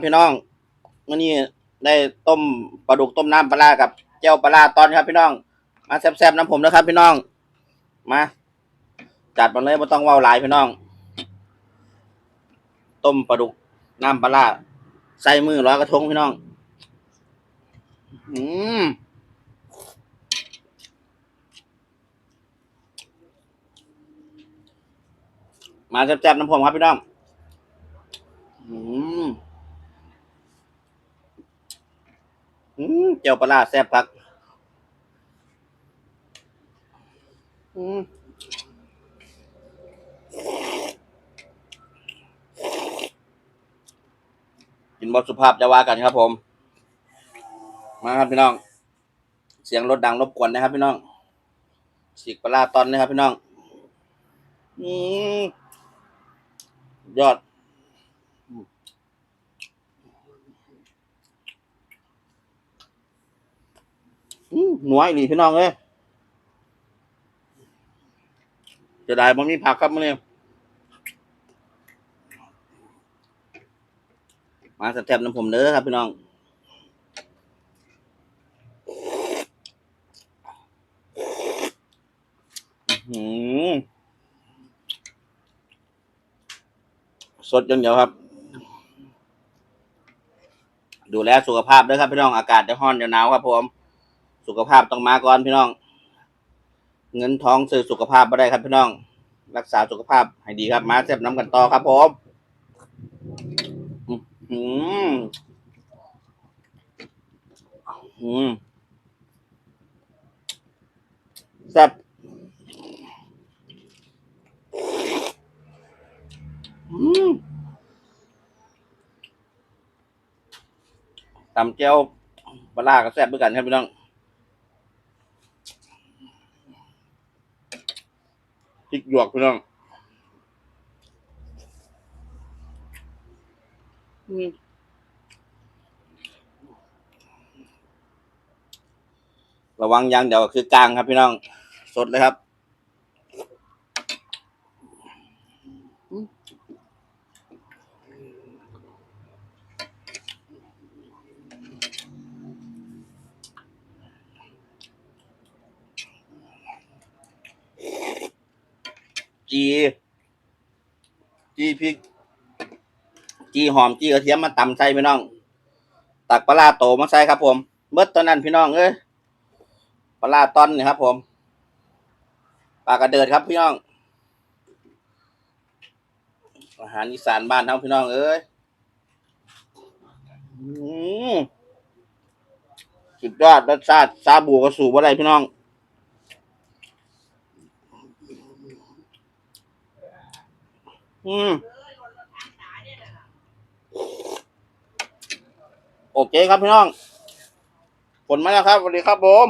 พี่น้องวันนี้ได้ต้มปลาดุกต้มน้ำปลากับเจ้าปลาตอนครับพี่น้อง มาแซ่บๆน้ำผมนะครับพี่น้องมาจัดมาเลยไม่ต้องว้าหลายพี่น้อง ต้มปลาดุกน้ำปลาร้าใส่มือร้อยกระทงพี่น้อง อืมมาแซ่บๆน้ำผมครับพี่น้อง อืม อืมเจียวปลาร้าแซ่บพัก อืมกินบทสุภาพจะว่ากันครับผม มาครับพี่น้อง เสียงรถดังรบกวนนะครับพี่น้องฉีกปลาร้าตอนนะครับพี่น้อง อืมยอด อืมหน่วยนี่พี่น้องเอ้ยจะได้บ่มีผักครับมื้อนี้มาสแตบน้ำผมเด้อครับพี่น้องหือสดอย่างเดียวครับ ดูแลสุขภาพด้วยครับพี่น้องอากาศจะร้อนจะหนาวครับผม สุขภาพต้องมาก่อนพี่น้อง เงินทองซื้อสุขภาพไม่ได้ครับพี่น้อง รักษาสุขภาพให้ดีครับมาเซฟน้ำกันต่อครับผมอืมอืมแซ่บอืมตำเจียวปลาร้าก็แซ่บเหมือนกันครับพี่น้อง พริกหยวกพี่น้องอืมระวังอยางเดี๋ยวคือกลางครับพี่น้อง สดเลยครับอืม จีจีพริกจีหอมจีกระเทียมมาตำใส่พี่น้อง ตักปลาร้าโตมาใส่ครับ ผมเมื่อตอนนั้นพี่น้องเอ้ยปลาร้าตอนนี่ครับ ผมปลากระเดิดครับพี่น้อง อาหารอีสานบ้านทั้งพี่น้องเอ้ยสุดยอดรสชาติซาบูกระสูบอะไรพี่น้อง อืมโอเคครับพี่น้อง ฝนมาแล้วครับสวัสดีครับผม